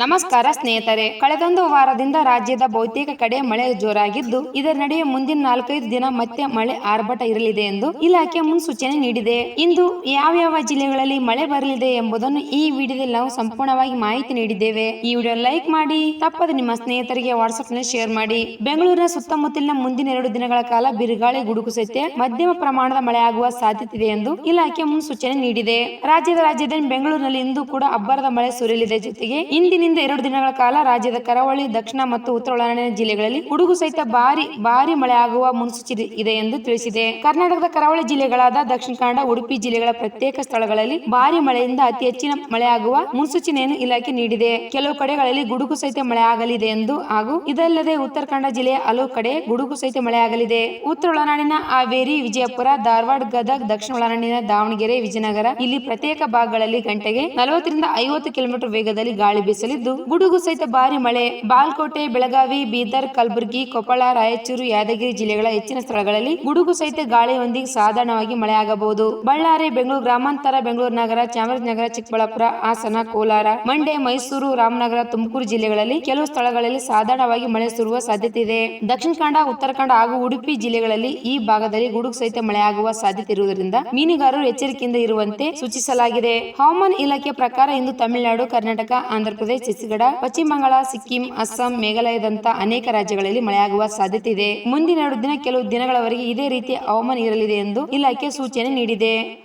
ನಮಸ್ಕಾರ ಸ್ನೇಹಿತರೆ. ಕಳೆದೊಂದು ವಾರದಿಂದ ರಾಜ್ಯದ ಬಹುತೇಕ ಕಡೆ ಮಳೆ ಜೋರಾಗಿದ್ದು, ಇದರ ನಡುವೆ ಮುಂದಿನ ನಾಲ್ಕೈದು ದಿನ ಮತ್ತೆ ಮಳೆ ಆರ್ಭಟ ಇರಲಿದೆ ಎಂದು ಇಲಾಖೆ ಮುನ್ಸೂಚನೆ ನೀಡಿದೆ. ಇಂದು ಯಾವ್ಯಾವ ಜಿಲ್ಲೆಗಳಲ್ಲಿ ಮಳೆ ಬರಲಿದೆ ಎಂಬುದನ್ನು ಈ ವಿಡಿಯೋದಲ್ಲಿ ನಾವು ಸಂಪೂರ್ಣವಾಗಿ ಮಾಹಿತಿ ನೀಡಿದ್ದೇವೆ. ಈ ವಿಡಿಯೋ ಲೈಕ್ ಮಾಡಿ, ತಪ್ಪದೆ ನಿಮ್ಮ ಸ್ನೇಹಿತರಿಗೆ ವಾಟ್ಸ್ಆಪ್ನಲ್ಲಿ ಶೇರ್ ಮಾಡಿ. ಬೆಂಗಳೂರಿನ ಸುತ್ತಮುತ್ತಲಿನ ಮುಂದಿನ ಎರಡು ದಿನಗಳ ಕಾಲ ಬಿರುಗಾಳಿ ಗುಡುಗು ಸಹಿತ ಮಧ್ಯಮ ಪ್ರಮಾಣದ ಮಳೆ ಆಗುವ ಸಾಧ್ಯತೆ ಇದೆ ಎಂದು ಇಲಾಖೆ ಮುನ್ಸೂಚನೆ ನೀಡಿದೆ. ರಾಜ್ಯದ ರಾಜಧಾನಿ ಬೆಂಗಳೂರಿನಲ್ಲಿ ಇಂದು ಕೂಡ ಅಬ್ಬರದ ಮಳೆ ಸುರಿಯಲಿದೆ. ಜೊತೆಗೆ ಇಂದಿನಿಂದ ಎರಡು ದಿನಗಳ ಕಾಲ ರಾಜ್ಯದ ಕರಾವಳಿ, ದಕ್ಷಿಣ ಮತ್ತು ಉತ್ತರ ಒಳನಾಡಿನ ಜಿಲ್ಲೆಗಳಲ್ಲಿ ಗುಡುಗು ಸಹಿತ ಭಾರಿ ಭಾರಿ ಮಳೆ ಆಗುವ ಮುನ್ಸೂಚನೆ ಇದೆ ಎಂದು ತಿಳಿಸಿದೆ. ಕರ್ನಾಟಕದ ಕರಾವಳಿ ಜಿಲ್ಲೆಗಳಾದ ದಕ್ಷಿಣ ಕನ್ನಡ, ಉಡುಪಿ ಜಿಲ್ಲೆಗಳ ಪ್ರತ್ಯೇಕ ಸ್ಥಳಗಳಲ್ಲಿ ಭಾರಿ ಮಳೆಯಿಂದ ಅತಿ ಹೆಚ್ಚಿನ ಮಳೆಯಾಗುವ ಮುನ್ಸೂಚನೆಯನ್ನು ಇಲಾಖೆ ನೀಡಿದೆ. ಕೆಲವು ಕಡೆಗಳಲ್ಲಿ ಗುಡುಗು ಸಹಿತ ಮಳೆಯಾಗಲಿದೆ ಎಂದು ಹಾಗೂ ಇದಲ್ಲದೆ ಉತ್ತರ ಕನ್ನಡ ಜಿಲ್ಲೆಯ ಹಲವು ಕಡೆ ಗುಡುಗು ಸಹಿತ ಮಳೆಯಾಗಲಿದೆ. ಉತ್ತರ ಒಳನಾಡಿನ ಹಾವೇರಿ, ವಿಜಯಪುರ, ಧಾರವಾಡ, ಗದಗ, ದಕ್ಷಿಣ ಒಳನಾಡಿನ ದಾವಣಗೆರೆ, ವಿಜಯನಗರ, ಇಲ್ಲಿ ಪ್ರತ್ಯೇಕ ಭಾಗಗಳಲ್ಲಿ ಗಂಟೆಗೆ ನಲವತ್ತರಿಂದ ಐವತ್ತು ಕಿಲೋಮೀಟರ್ ವೇಗದಲ್ಲಿ ಗಾಳಿ ಬೀಸಲಿದ್ದು ಗುಡುಗು ಸಹಿತ ಭಾರಿ ಮಳೆ. ಬಾಲ್ಕೋಟೆ, ಬೆಳಗಾವಿ, ಬೀದರ್, ಕಲಬುರಗಿ, ಕೊಪ್ಪಳ, ರಾಯಚೂರು, ಯಾದಗಿರಿ ಜಿಲ್ಲೆಗಳ ಹೆಚ್ಚಿನ ಸ್ಥಳಗಳಲ್ಲಿ ಗುಡುಗು ಸಹಿತ ಗಾಳಿಯೊಂದಿಗೆ ಸಾಧಾರಣವಾಗಿ ಮಳೆಯಾಗಬಹುದು ಬಳ್ಳಾರಿ, ಬೆಂಗಳೂರು, ಗ್ರಾಮಾಂತರ, ಬೆಂಗಳೂರು ನಗರ, ಚಾಮರಾಜನಗರ, ಚಿಕ್ಕಬಳ್ಳಾಪುರ, ಹಾಸನ, ಕೋಲಾರ, ಮಂಡ್ಯ, ಮೈಸೂರು, ರಾಮನಗರ, ತುಮಕೂರು ಜಿಲ್ಲೆಗಳಲ್ಲಿ ಕೆಲವು ಸ್ಥಳಗಳಲ್ಲಿ ಸಾಧಾರಣವಾಗಿ ಮಳೆ ಸುರುವ ಸಾಧ್ಯತೆ ಇದೆ. ದಕ್ಷಿಣ ಕನ್ನಡ ಉತ್ತರಾಖಂಡ ಹಾಗೂ ಉಡುಪಿ ಜಿಲ್ಲೆಗಳಲ್ಲಿ ಈ ಭಾಗದಲ್ಲಿ ಗುಡುಗು ಸಹಿತ ಮಳೆಯಾಗುವ ಸಾಧ್ಯತೆ ಇರುವುದರಿಂದ ಮೀನುಗಾರರು ಎಚ್ಚರಿಕೆಯಿಂದ ಇರುವಂತೆ ಸೂಚಿಸಲಾಗಿದೆ. ಹವಾಮಾನ ಇಲಾಖೆ ಪ್ರಕಾರ ಇಂದು ತಮಿಳುನಾಡು, ಕರ್ನಾಟಕ ಆಂಧ್ರಪ್ರದೇಶ ಛತ್ತೀಸ್ಗಢ, ಪಶ್ಚಿಮ ಬಂಗಾಳ, ಸಿಕ್ಕಿಂ, ಅಸ್ಸಾಂ ಮೇಘಾಲಯದಂತ ಅನೇಕ ರಾಜ್ಯಗಳಲ್ಲಿ ಮಳೆಯಾಗುವ ಸಾಧ್ಯತೆ ಇದೆ ಮುಂದಿನ ಎರಡು ದಿನ, ಕೆಲವು ದಿನಗಳವರೆಗೆ ಇದೇ ರೀತಿ ಹವಾಮಾನ ಇರಲಿದೆ ಎಂದು ಇಲಾಖೆ ಸೂಚನೆ ನೀಡಿದೆ.